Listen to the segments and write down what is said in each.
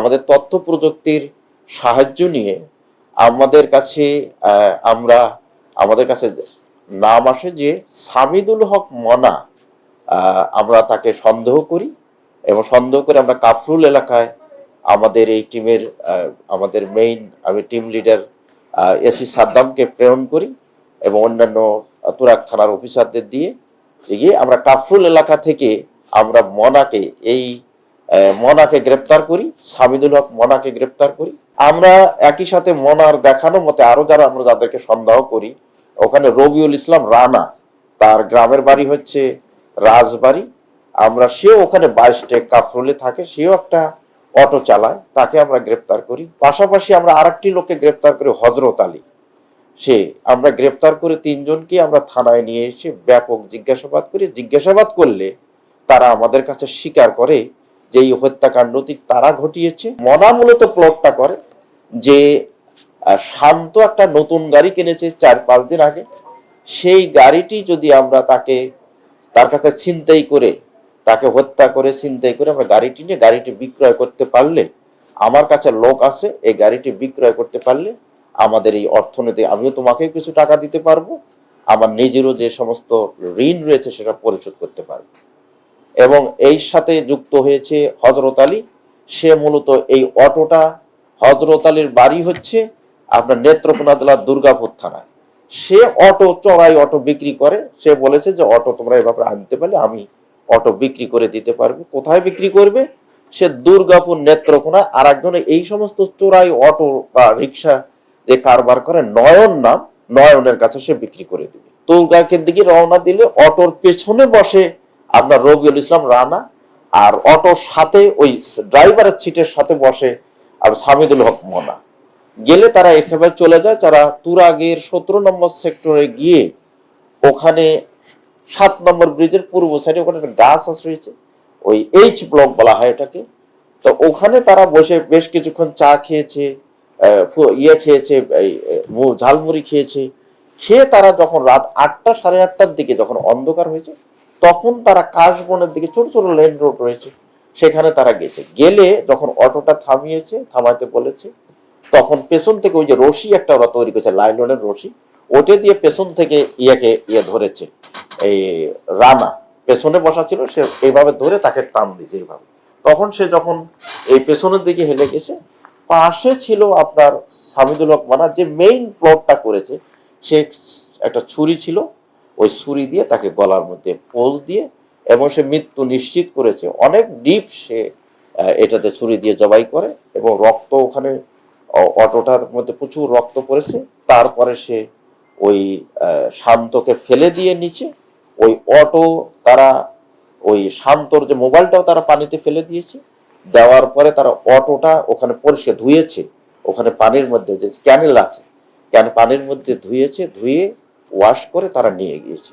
আমাদের তথ্য প্রযুক্তির সাহায্য নিয়ে আমাদের কাছে আমরা আমাদের কাছে নাম আসে যে সামিদুল হক মনা আমরা তাকে সন্দেহ করি এবং সন্দেহ করে আমরা কাফরুল এলাকায় আমাদের এই টিমের আমাদের মেইন আমি টিম লিডার এসি সাদ্দামকে প্রেরণ করি এবং অন্যান্য তুরাক থানার অফিসারদের দিয়ে গিয়ে আমরা কাফরুল এলাকা থেকে আমরা মনাকে এই মনাকে গ্রেপ্তার করি সামিদুল হক মনাকে গ্রেপ্তার করি। আমরা একই সাথে মনার দেখানো মতে আরও যারা আমরা যাদেরকে সন্দেহ করি, ওখানে রবিউল ইসলাম রানা, তার গ্রামের বাড়ি হচ্ছে রাজবাড়ি। আমরা সেও ওখানে বাইশটে কাফরুলে থাকে, সেও একটা অটো চালায়, তাকে আমরা গ্রেপ্তার করি। পাশাপাশি আমরা আরেকটি লোককে গ্রেপ্তার করি হজরত আলী। সে, আমরা গ্রেপ্তার করে তিনজনকে আমরা থানায় নিয়ে এসে ব্যাপক জিজ্ঞাসাবাদ করি। জিজ্ঞাসাবাদ করলে তারা আমাদের কাছে স্বীকার করে যে এই হত্যাকাণ্ডটি তারা ঘটিয়েছে, মনা মূলত প্লটটা করে যে শান্ত একটা নতুন গাড়ি কিনেছে চার পাঁচ দিন আগে। সেই গাড়িটি যদি আমরা তাকে, তার কাছে ছিনতাই করে, তাকে হত্যা করে, ছিনতাই করে আমরা গাড়িটি নিয়ে গাড়িটি বিক্রয় করতে পারলে, আমার কাছে লোক আছে, এই গাড়িটি বিক্রয় করতে পারলে আমাদের এই অর্থনীতি, আমিও তোমাকে কিছু টাকা দিতে পারব, আমার নিজেরও যে সমস্ত ঋণ রয়েছে সেটা পরিশোধ করতে পারব। এবং এই সাথে যুক্ত হয়েছে হজরত আলী। সে মূলত এই অটোটা হজরত আলীর বাড়ি হচ্ছে আপনার নেত্রকোনা জেলার দুর্গাপুর থানায়। সে অটো, চড়াই অটো বিক্রি করে। সে বলেছে যে, অটো তোমরা এভাবে আনতে পারলে আমি অটো বিক্রি করে দিতে পারব। কোথায় বিক্রি করবে? সে দুর্গাপুর নেত্রকোনা আর একজনে এই সমস্ত চোরাই অটো বা রিক্সা যে কারবার করে, নয়ন নাম, নয়নের কাছে সে বিক্রি করে দিবে। দুর্গাকের দিকে রওনা দিলে অটোর পেছনে বসে আপনার রবিউল ইসলাম রানা আর অটোর সাথে ওই ড্রাইভারের সিটের সাথে বসে আর সামিদুল হক মনা। গেলে তারা একেবারে চলে যায়, তারা তুরাগের সতেরো নম্বর সেক্টরে গিয়ে ওখানে সাত নম্বর ব্রিজের পূর্ব সাইডে ওখানে একটা গাছ রয়েছে, ওই এইচ ব্লক বলা হয় এটাকে। তো ওখানে তারা বসে বেশ কিছুক্ষণ চা খেয়েছে ইয়ে খেয়েছে ঝালমুড়ি খেয়েছে। খেয়ে তারা যখন রাত আটটা সাড়ে আটটার দিকে যখন অন্ধকার হয়েছে তখন তারা কাশবনের দিকে ছোট ছোট লেন রোড রয়েছে। সেখানে তারা গেছে। গেলে যখন অটোটা থামিয়েছে, থামাতে বলেছে, তখন পেছন থেকে ওই যে রশি একটা ওরা তৈরি করেছে, লাইলনের রশি, ওটে দিয়ে পেছন থেকে ইয়াকে ইয়ে ধরেছে। এই রানা পেছনে বসা ছিল, সে এইভাবে ধরে তাকে টান দিয়েছে এইভাবে। তখন সে যখন এই পেছনের দিকে হেলে গেছে, পাশে ছিল আপনার সামিদুল হক মানা যে মেইন প্লটটা করেছে, সে একটা ছুরি ছিল ওই ছুরি দিয়ে তাকে গলার মধ্যে পোজ দিয়ে এবং সে মৃত্যু নিশ্চিত করেছে। অনেক ডিপ সে এটাতে ছুরি দিয়ে জবাই করে এবং রক্ত ওখানে অটোটার মধ্যে প্রচুর রক্ত পড়েছে। তারপরে সে ওই শান্তকে ফেলে দিয়ে নিচে, ওই অটো তারা, ওই শান্তর যে মোবাইলটাও তারা পানিতে ফেলে দিয়েছে। দেওয়ার পরে তারা অটোটা ওখানে পরিষ্কার ধুয়েছে। ওখানে পানির মধ্যে যে ক্যানেল আছে ক্যান পানির মধ্যে ধুয়েছে, ধুয়ে ওয়াশ করে তারা নিয়ে গিয়েছে।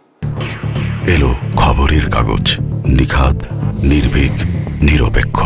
এলো খবরের কাগজ নিখাত নির্ভীক নিরপেক্ষ।